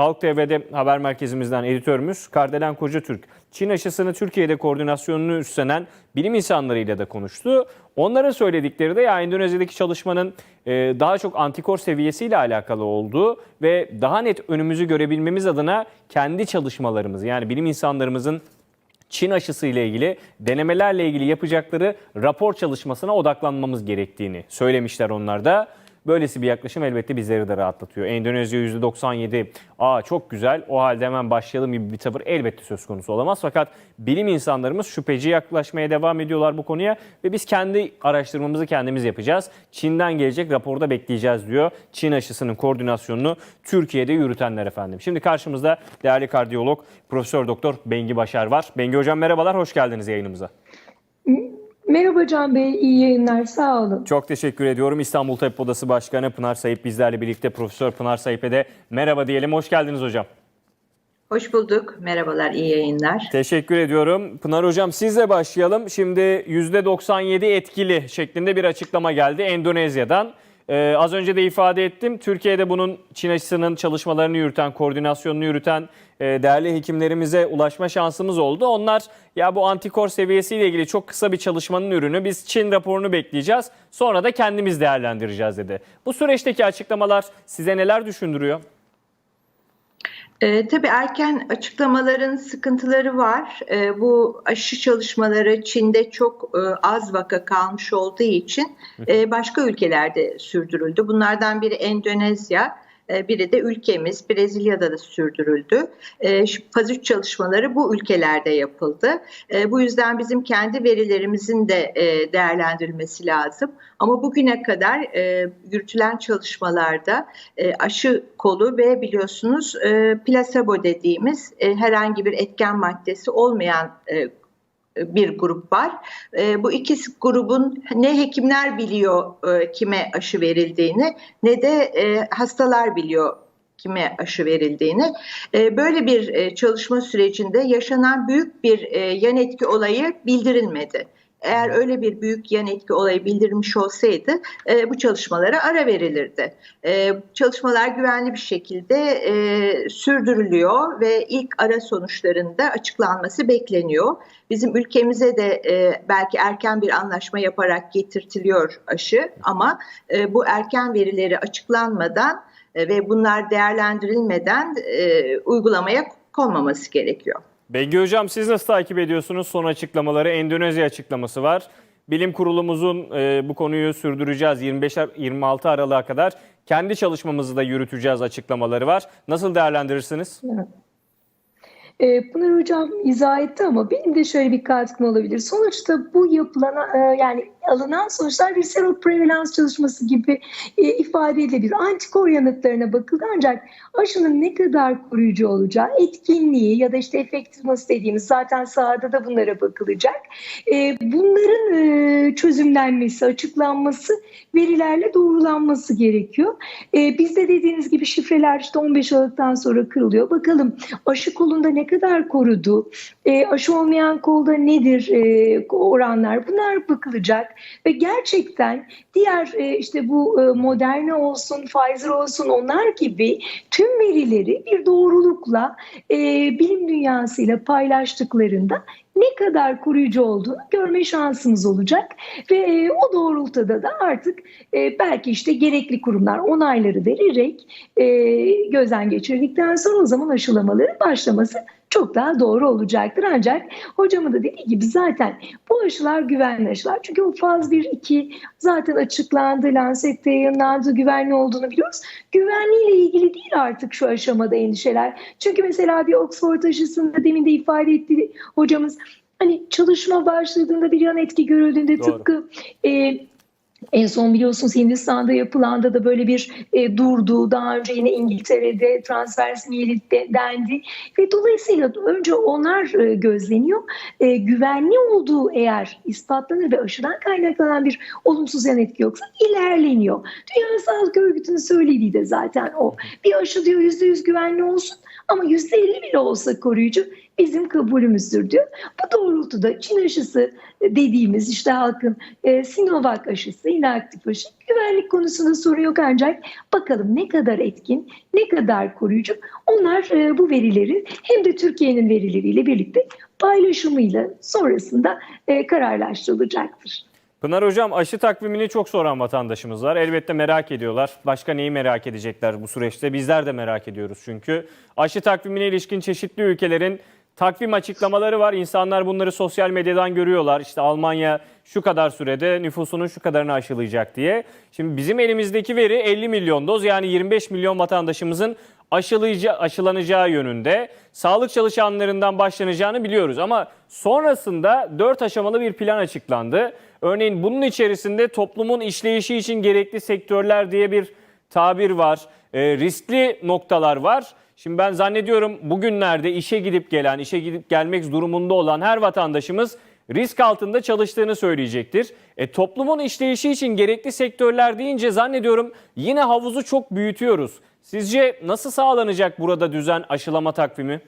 Halk TV'de haber merkezimizden editörümüz Kardelen Kocatürk, Çin aşısını Türkiye'de koordinasyonunu üstlenen bilim insanlarıyla da konuştu. Onların söyledikleri de ya Endonezya'daki çalışmanın e, daha çok antikor seviyesiyle alakalı olduğu ve daha net önümüzü görebilmemiz adına kendi çalışmalarımız yani bilim insanlarımızın Çin aşısı ile ilgili denemelerle ilgili yapacakları rapor çalışmasına odaklanmamız gerektiğini söylemişler onlar da. Böylesi bir yaklaşım elbette bizleri de rahatlatıyor. Endonezya %97, aa çok güzel o halde hemen başlayalım gibi bir tavır elbette söz konusu olamaz. Fakat bilim insanlarımız şüpheci yaklaşmaya devam ediyorlar bu konuya ve biz kendi araştırmamızı kendimiz yapacağız. Çin'den gelecek raporda bekleyeceğiz diyor. Çin aşısının koordinasyonunu Türkiye'de yürütenler efendim. Şimdi karşımızda değerli kardiyolog Profesör Doktor Bengi Başar var. Bengi Hocam merhabalar, hoş geldiniz yayınımıza. Merhaba Can Bey, iyi yayınlar, sağ olun. Çok teşekkür ediyorum. İstanbul Tabip Odası Başkanı Pınar Sayıp bizlerle birlikte. Profesör Pınar Sayıp'e de merhaba diyelim. Hoş geldiniz hocam. Hoş bulduk. Merhabalar, iyi yayınlar. Teşekkür ediyorum. Pınar Hocam sizle başlayalım. Şimdi %97 etkili şeklinde bir açıklama geldi Endonezya'dan. Ee, az önce de ifade ettim. Türkiye'de bunun Çin aşısının çalışmalarını yürüten, koordinasyonunu yürüten e, değerli hekimlerimize ulaşma şansımız oldu. Onlar ya bu antikor seviyesiyle ilgili çok kısa bir çalışmanın ürünü. Biz Çin raporunu bekleyeceğiz. Sonra da kendimiz değerlendireceğiz dedi. Bu süreçteki açıklamalar size neler düşündürüyor? Ee, tabii erken açıklamaların sıkıntıları var. Ee, bu aşı çalışmaları Çin'de çok e, az vaka kalmış olduğu için e, başka ülkelerde sürdürüldü. Bunlardan biri Endonezya, e, biri de ülkemiz Brezilya'da da sürdürüldü. E, şu faz 3 çalışmaları bu ülkelerde yapıldı. E, bu yüzden bizim kendi verilerimizin de e, değerlendirilmesi lazım. Ama bugüne kadar e, yürütülen çalışmalarda e, aşı kolu ve biliyorsunuz e, plasebo dediğimiz e, herhangi bir etken maddesi olmayan e, bir grup var. E, bu iki grubun ne hekimler biliyor e, kime aşı verildiğini ne de e, hastalar biliyor kime aşı verildiğini. Böyle bir çalışma sürecinde yaşanan büyük bir yan etki olayı bildirilmedi. Eğer öyle bir büyük yan etki olayı bildirilmiş olsaydı e, bu çalışmalara ara verilirdi. E, çalışmalar güvenli bir şekilde e, sürdürülüyor ve ilk ara sonuçlarında açıklanması bekleniyor. Bizim ülkemize de e, belki erken bir anlaşma yaparak getirtiliyor aşı ama e, bu erken verileri açıklanmadan e, ve bunlar değerlendirilmeden e, uygulamaya konmaması gerekiyor. Bengi Hocam siz nasıl takip ediyorsunuz son açıklamaları? Endonezya açıklaması var. Bilim kurulumuzun e, bu konuyu sürdüreceğiz 25-26 Aralık'a kadar. Kendi çalışmamızı da yürüteceğiz açıklamaları var. Nasıl değerlendirirsiniz? Evet. Ee, Pınar Hocam izah etti ama benim de şöyle bir katkım olabilir. Sonuçta bu yapılan e, yani alınan sonuçlar bir seroprevalans çalışması gibi e, ifade edilebilir. Antikor yanıtlarına bakıldı ancak aşının ne kadar koruyucu olacağı, etkinliği ya da işte efektivması dediğimiz zaten sahada da bunlara bakılacak. E, bunların e, çözümlenmesi, açıklanması, verilerle doğrulanması gerekiyor. E, bizde dediğiniz gibi şifreler işte 15 Aralık'tan sonra kırılıyor. Bakalım aşı kolunda ne kadar korudu, e, aşı olmayan kolda nedir e, oranlar? Bunlar bakılacak ve gerçekten diğer e, işte bu e, Moderna olsun, Pfizer olsun onlar gibi tüm verileri bir doğrulukla e, bilim dünyasıyla paylaştıklarında ne kadar koruyucu olduğunu görme şansımız olacak ve e, o doğrultuda da artık e, belki işte gerekli kurumlar onayları vererek e, gözden geçirdikten sonra o zaman aşılamaların başlaması çok daha doğru olacaktır. Ancak hocamın da dediği gibi zaten bu aşılar güvenli aşılar. Çünkü o faz 1-2 zaten açıklandı, Lancet'te yayınlandı, güvenli olduğunu biliyoruz. Güvenliğiyle ilgili değil artık şu aşamada endişeler. Çünkü mesela bir Oxford aşısında demin de ifade etti hocamız hani çalışma başladığında bir yan etki görüldüğünde Doğru. tıpkı e, en son biliyorsunuz Hindistan'da yapılanda da böyle bir e, durdu. Daha önce yine İngiltere'de transvers miyelit de, dendi. Ve dolayısıyla önce onlar e, gözleniyor. E, güvenli olduğu eğer ispatlanır ve aşıdan kaynaklanan bir olumsuz yan etki yoksa ilerleniyor. Dünya Sağlık Örgütü'nün söylediği de zaten o. Bir aşı diyor %100 güvenli olsun ama %50 bile olsa koruyucu bizim kabulümüzdür diyor. Bu doğrultuda Çin aşısı dediğimiz işte halkın e, Sinovac aşısı inaktif aşı. Güvenlik konusunda sorun yok ancak bakalım ne kadar etkin, ne kadar koruyucu. Onlar e, bu verilerin hem de Türkiye'nin verileriyle birlikte paylaşımıyla sonrasında e, kararlaştırılacaktır. Pınar Hocam aşı takvimini çok soran vatandaşımız var. Elbette merak ediyorlar. Başka neyi merak edecekler bu süreçte? Bizler de merak ediyoruz çünkü. Aşı takvimine ilişkin çeşitli ülkelerin takvim açıklamaları var. İnsanlar bunları sosyal medyadan görüyorlar. İşte Almanya şu kadar sürede nüfusunun şu kadarını aşılayacak diye. Şimdi bizim elimizdeki veri 50 milyon doz yani 25 milyon vatandaşımızın aşılayıcı, aşılanacağı yönünde. Sağlık çalışanlarından başlanacağını biliyoruz ama sonrasında 4 aşamalı bir plan açıklandı. Örneğin bunun içerisinde toplumun işleyişi için gerekli sektörler diye bir tabir var. E, riskli noktalar var. Şimdi ben zannediyorum bugünlerde işe gidip gelen, işe gidip gelmek durumunda olan her vatandaşımız risk altında çalıştığını söyleyecektir. E, toplumun işleyişi için gerekli sektörler deyince zannediyorum yine havuzu çok büyütüyoruz. Sizce nasıl sağlanacak burada düzen aşılama takvimi?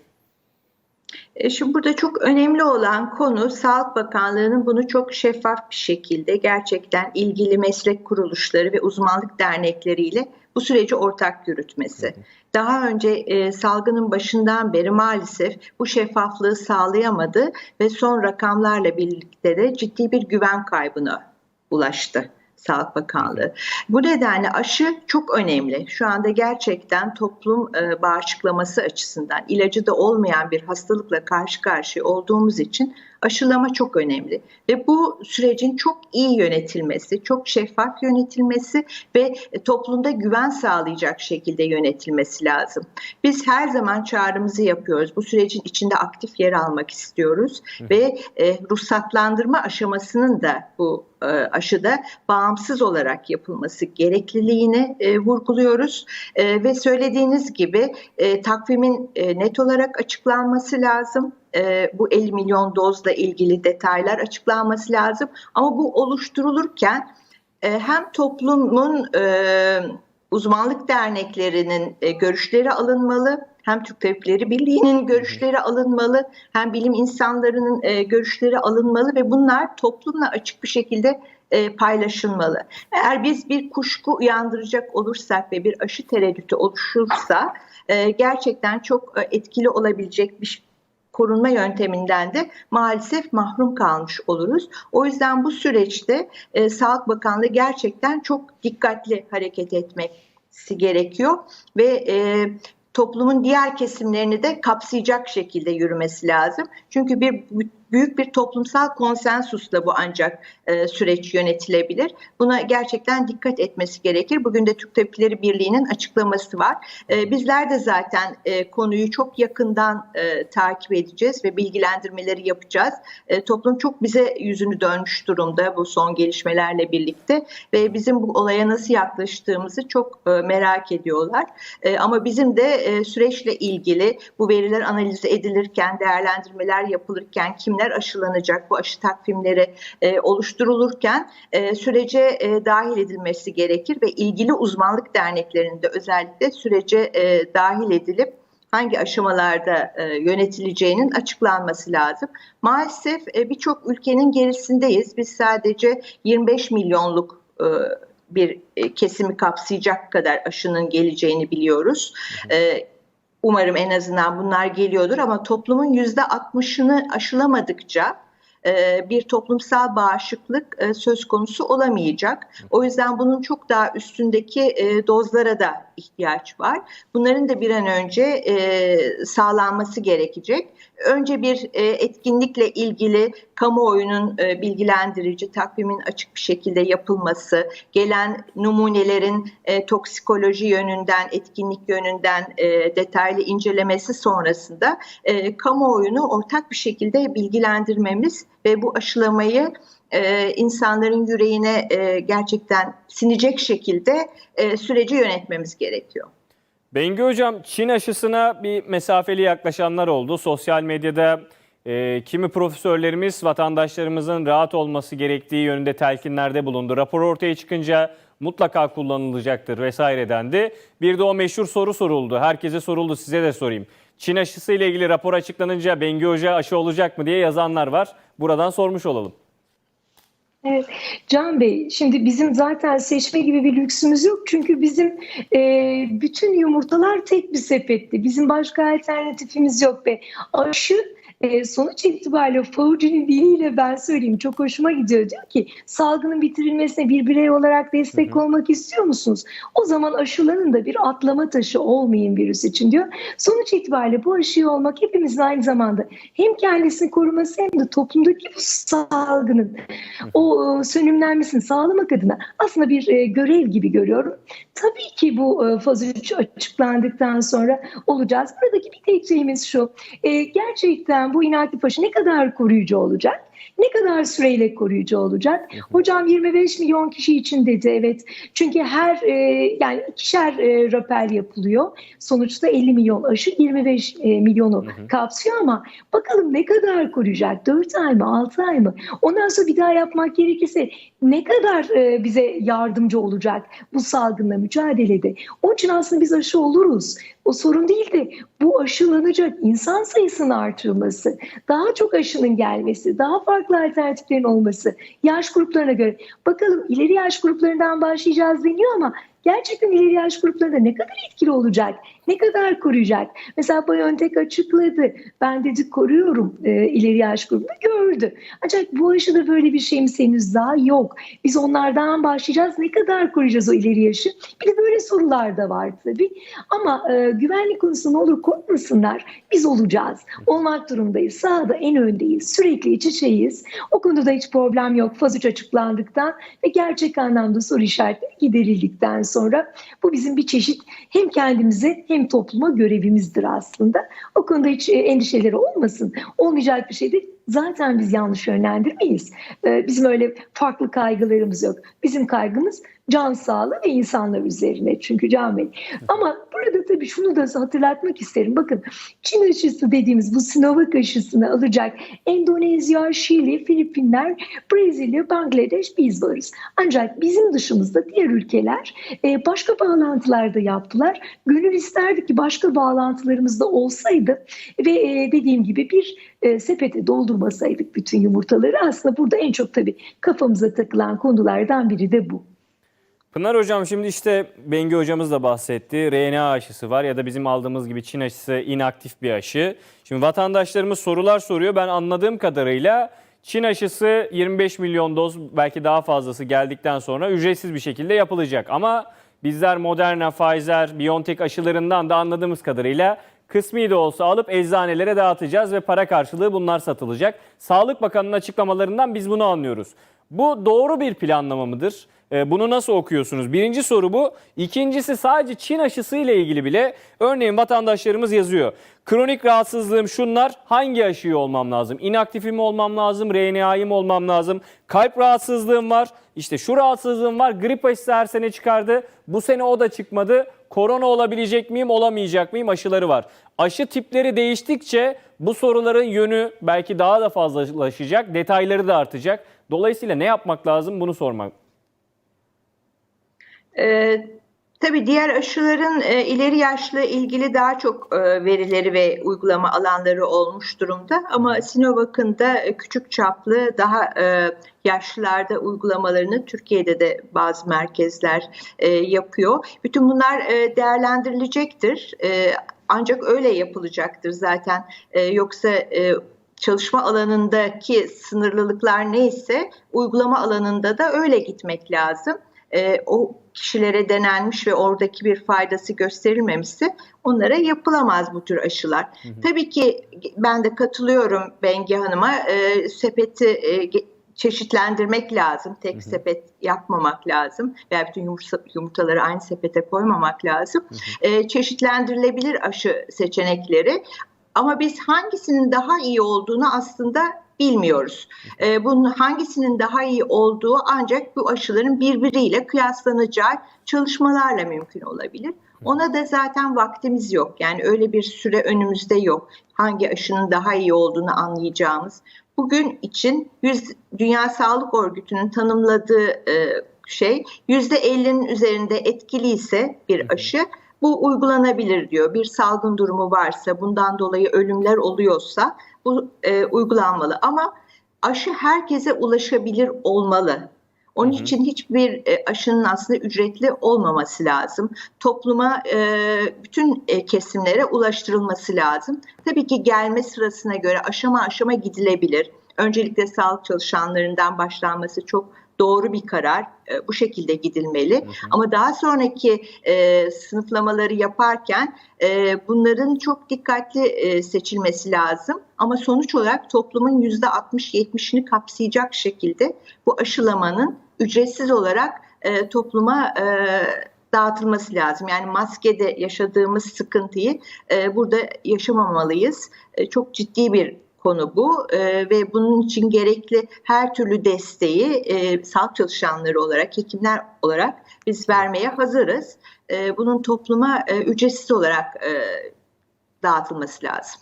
E, Şimdi burada çok önemli olan konu Sağlık Bakanlığı'nın bunu çok şeffaf bir şekilde gerçekten ilgili meslek kuruluşları ve uzmanlık dernekleriyle bu süreci ortak yürütmesi. Daha önce e, salgının başından beri maalesef bu şeffaflığı sağlayamadı ve son rakamlarla birlikte de ciddi bir güven kaybına ulaştı. Sağlık Bakanlığı. Bu nedenle aşı çok önemli. Şu anda gerçekten toplum e, bağışıklaması açısından ilacı da olmayan bir hastalıkla karşı karşıya olduğumuz için aşılama çok önemli. Ve bu sürecin çok iyi yönetilmesi, çok şeffaf yönetilmesi ve toplumda güven sağlayacak şekilde yönetilmesi lazım. Biz her zaman çağrımızı yapıyoruz. Bu sürecin içinde aktif yer almak istiyoruz ve e, ruhsatlandırma aşamasının da bu e, aşıda bağımsız olarak yapılması gerekliliğini e, vurguluyoruz E, ve söylediğiniz gibi e, takvimin e, net olarak açıklanması lazım. E, bu 50 milyon dozla ilgili detaylar açıklanması lazım. Ama bu oluşturulurken e, hem toplumun e, uzmanlık derneklerinin e, görüşleri alınmalı, hem Türk Tabipleri Birliği'nin görüşleri alınmalı, hem bilim insanlarının e, görüşleri alınmalı ve bunlar toplumla açık bir şekilde e, paylaşılmalı. Eğer biz bir kuşku uyandıracak olursak ve bir aşı tereddütü oluşursa e, gerçekten çok e, etkili olabilecek bir korunma yönteminden de maalesef mahrum kalmış oluruz. O yüzden bu süreçte e, Sağlık Bakanlığı gerçekten çok dikkatli hareket etmesi gerekiyor ve e, toplumun diğer kesimlerini de kapsayacak şekilde yürümesi lazım. Çünkü bir büyük bir toplumsal konsensusla bu ancak e, süreç yönetilebilir. Buna gerçekten dikkat etmesi gerekir. Bugün de Türk Tabipleri Birliği'nin açıklaması var. E, bizler de zaten e, konuyu çok yakından e, takip edeceğiz ve bilgilendirmeleri yapacağız. E, toplum çok bize yüzünü dönmüş durumda bu son gelişmelerle birlikte ve bizim bu olaya nasıl yaklaştığımızı çok e, merak ediyorlar. E, ama bizim de e, süreçle ilgili bu veriler analiz edilirken, değerlendirmeler yapılırken kimler aşılanacak, bu aşı takvimleri e, oluşturulurken e, sürece e, dahil edilmesi gerekir ve ilgili uzmanlık derneklerinde özellikle sürece e, dahil edilip hangi aşamalarda e, yönetileceğinin açıklanması lazım. Maalesef e, birçok ülkenin gerisindeyiz. Biz sadece 25 milyonluk e, bir e, kesimi kapsayacak kadar aşının geleceğini biliyoruz. E, umarım en azından bunlar geliyordur ama toplumun yüzde 60'ını aşılamadıkça bir toplumsal bağışıklık e, söz konusu olamayacak. O yüzden bunun çok daha üstündeki e, dozlara da ihtiyaç var. Bunların da bir an önce e, sağlanması gerekecek. Önce bir e, etkinlikle ilgili kamuoyunun e, bilgilendirici, takvimin açık bir şekilde yapılması, gelen numunelerin e, toksikoloji yönünden, etkinlik yönünden e, detaylı incelemesi sonrasında e, kamuoyunu ortak bir şekilde bilgilendirmemiz ve bu aşılamayı e, insanların yüreğine e, gerçekten sinecek şekilde e, süreci yönetmemiz gerekiyor. Bengü Hocam Çin aşısına bir mesafeli yaklaşanlar oldu. Sosyal medyada e, kimi profesörlerimiz vatandaşlarımızın rahat olması gerektiği yönünde telkinlerde bulundu. Rapor ortaya çıkınca mutlaka kullanılacaktır vesaire dendi. Bir de o meşhur soru soruldu. Herkese soruldu size de sorayım. Çin aşısı ile ilgili rapor açıklanınca Bengü Hoca aşı olacak mı diye yazanlar var. Buradan sormuş olalım. Evet. Can Bey, şimdi bizim zaten seçme gibi bir lüksümüz yok. Çünkü bizim e, bütün yumurtalar tek bir sepette. Bizim başka alternatifimiz yok ve aşı e, sonuç itibariyle Fauci'nin diliyle ben söyleyeyim çok hoşuma gidiyor. Diyor ki salgının bitirilmesine bir birey olarak destek olmak istiyor musunuz? O zaman aşıların da bir atlama taşı olmayın virüs için diyor. Sonuç itibariyle bu aşıyı olmak hepimizin aynı zamanda hem kendisini koruması hem de toplumdaki bu salgının o e, sönümlenmesini sağlamak adına aslında bir e, görev gibi görüyorum. Tabii ki bu faz 3 açıklandıktan sonra olacağız. Buradaki bir tek şeyimiz şu. gerçekten bu inaktif aşı ne kadar koruyucu olacak? Ne kadar süreyle koruyucu olacak? Hocam 25 milyon kişi için dedi evet. Çünkü her e, yani ikişer e, röpel yapılıyor. Sonuçta 50 milyon aşı 25 e, milyonu kapsıyor ama bakalım ne kadar koruyacak? 4 ay mı 6 ay mı? Ondan sonra bir daha yapmak gerekirse ne kadar e, bize yardımcı olacak bu salgınla mücadelede? Onun için aslında biz aşı oluruz. O sorun değil de bu aşılanacak insan sayısının artırılması, daha çok aşının gelmesi, daha farklı alternatiflerin olması, yaş gruplarına göre. Bakalım ileri yaş gruplarından başlayacağız deniyor ama gerçekten ileri yaş gruplarında ne kadar etkili olacak? Ne kadar koruyacak? Mesela BioNTech açıkladı. Ben dedi koruyorum e, ileri yaş grubunu gördü. Ancak bu aşıda böyle bir şeyimiz henüz daha yok. Biz onlardan başlayacağız. Ne kadar koruyacağız o ileri yaşı? Bir de böyle sorular da var tabii. Ama e, güvenlik konusunda ne olur korkmasınlar. Biz olacağız. Olmak durumdayız. Sahada en öndeyiz. Sürekli iç içeyiz. O konuda da hiç problem yok. Faz 3 açıklandıktan ve gerçek anlamda soru işaretleri giderildikten sonra bu bizim bir çeşit hem kendimize hem topluma görevimizdir aslında. O konuda hiç e, endişeleri olmasın. Olmayacak bir şey değil. Zaten biz yanlış yönlendirmeyiz. Ee, Bizim öyle farklı kaygılarımız yok. Bizim kaygımız can sağlığı ve insanlar üzerine çünkü Can Bey. Ama burada tabii şunu da hatırlatmak isterim. Bakın Çin aşısı dediğimiz bu Sinovac aşısını alacak Endonezya, Şili, Filipinler, Brezilya, Bangladeş biz varız. Ancak bizim dışımızda diğer ülkeler e, başka bağlantılar da yaptılar. Gönül isterdi ki başka bağlantılarımız da olsaydı ve e, dediğim gibi bir e, sepete doldurmasaydık bütün yumurtaları aslında burada en çok tabii kafamıza takılan konulardan biri de bu. Pınar Hocam şimdi işte Bengi Hocamız da bahsetti. RNA aşısı var ya da bizim aldığımız gibi Çin aşısı inaktif bir aşı. Şimdi vatandaşlarımız sorular soruyor. Ben anladığım kadarıyla Çin aşısı 25 milyon doz belki daha fazlası geldikten sonra ücretsiz bir şekilde yapılacak. Ama bizler Moderna, Pfizer, BioNTech aşılarından da anladığımız kadarıyla kısmi de olsa alıp eczanelere dağıtacağız ve para karşılığı bunlar satılacak. Sağlık Bakanı'nın açıklamalarından biz bunu anlıyoruz. Bu doğru bir planlama mıdır? Ee, Bunu nasıl okuyorsunuz? Birinci soru bu. İkincisi sadece Çin aşısı ile ilgili bile örneğin vatandaşlarımız yazıyor. Kronik rahatsızlığım şunlar hangi aşıyı olmam lazım? İnaktifim olmam lazım? RNA'yı mı olmam lazım? Kalp rahatsızlığım var. İşte şu rahatsızlığım var. Grip aşısı her sene çıkardı. Bu sene o da çıkmadı. Korona olabilecek miyim, olamayacak mıyım aşıları var. Aşı tipleri değiştikçe bu soruların yönü belki daha da fazlalaşacak, detayları da artacak. Dolayısıyla ne yapmak lazım bunu sormak. Ee, tabii diğer aşıların e, ileri yaşla ilgili daha çok e, verileri ve uygulama alanları olmuş durumda. Ama Sinovac'ın da e, küçük çaplı daha e, yaşlılarda uygulamalarını Türkiye'de de bazı merkezler e, yapıyor. Bütün bunlar e, değerlendirilecektir. E, ancak öyle yapılacaktır zaten. E, yoksa e, çalışma alanındaki sınırlılıklar neyse uygulama alanında da öyle gitmek lazım. E, o kişilere denenmiş ve oradaki bir faydası gösterilmemişse onlara yapılamaz bu tür aşılar. Hı hı. Tabii ki ben de katılıyorum Bengi Hanım'a e, sepeti e, çeşitlendirmek lazım. Tek hı hı. sepet yapmamak lazım veya bütün yumurta, yumurtaları aynı sepete koymamak lazım. Hı hı. E, çeşitlendirilebilir aşı seçenekleri ama biz hangisinin daha iyi olduğunu aslında bilmiyoruz. E, bunun hangisinin daha iyi olduğu ancak bu aşıların birbiriyle kıyaslanacağı çalışmalarla mümkün olabilir. Ona da zaten vaktimiz yok. Yani öyle bir süre önümüzde yok. Hangi aşının daha iyi olduğunu anlayacağımız. Bugün için 100, Dünya Sağlık Örgütü'nün tanımladığı e, şey %50'nin üzerinde etkili ise bir aşı bu uygulanabilir diyor. Bir salgın durumu varsa, bundan dolayı ölümler oluyorsa bu e, uygulanmalı. Ama aşı herkese ulaşabilir olmalı. Onun Hı hı. için hiçbir e, aşının aslında ücretli olmaması lazım. Topluma e, bütün e, kesimlere ulaştırılması lazım. Tabii ki gelme sırasına göre aşama aşama gidilebilir. Öncelikle sağlık çalışanlarından başlanması çok doğru bir karar. E, bu şekilde gidilmeli. Ama daha sonraki e, sınıflamaları yaparken e, bunların çok dikkatli e, seçilmesi lazım. Ama sonuç olarak toplumun %60-70'ini kapsayacak şekilde bu aşılamanın ücretsiz olarak e, topluma e, dağıtılması lazım. Yani maskede yaşadığımız sıkıntıyı e, burada yaşamamalıyız. E, çok ciddi bir konu bu E, ve bunun için gerekli her türlü desteği e, sağlık çalışanları olarak, hekimler olarak biz vermeye hazırız. E, bunun topluma e, ücretsiz olarak e, dağıtılması lazım.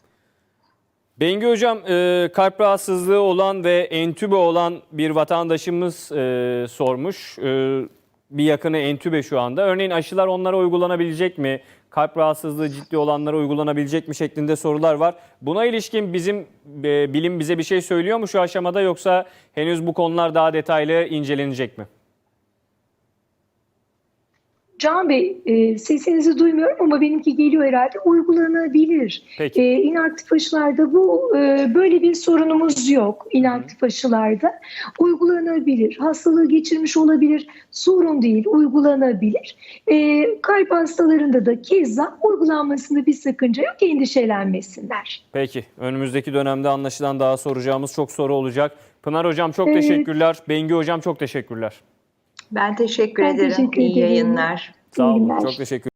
Bengü Hocam e, kalp rahatsızlığı olan ve entübe olan bir vatandaşımız e, sormuş. E, bir yakını entübe şu anda. Örneğin aşılar onlara uygulanabilecek mi? Kalp rahatsızlığı ciddi olanlara uygulanabilecek mi şeklinde sorular var. Buna ilişkin bizim e, bilim bize bir şey söylüyor mu şu aşamada yoksa henüz bu konular daha detaylı incelenecek mi? Can Bey e, sesinizi duymuyorum ama benimki geliyor herhalde uygulanabilir. Peki. E, inaktif aşılarda bu e, böyle bir sorunumuz yok. İnaktif aşılarda uygulanabilir. Hastalığı geçirmiş olabilir. Sorun değil uygulanabilir. E, kalp hastalarında da keza uygulanmasında bir sakınca yok. Endişelenmesinler. Peki. Önümüzdeki dönemde anlaşılan daha soracağımız çok soru olacak. Pınar Hocam çok Evet. teşekkürler. Bengü Hocam çok teşekkürler. Ben teşekkür Ben ederim. teşekkür İyi ederim. yayınlar. Sağ olun. Çok teşekkür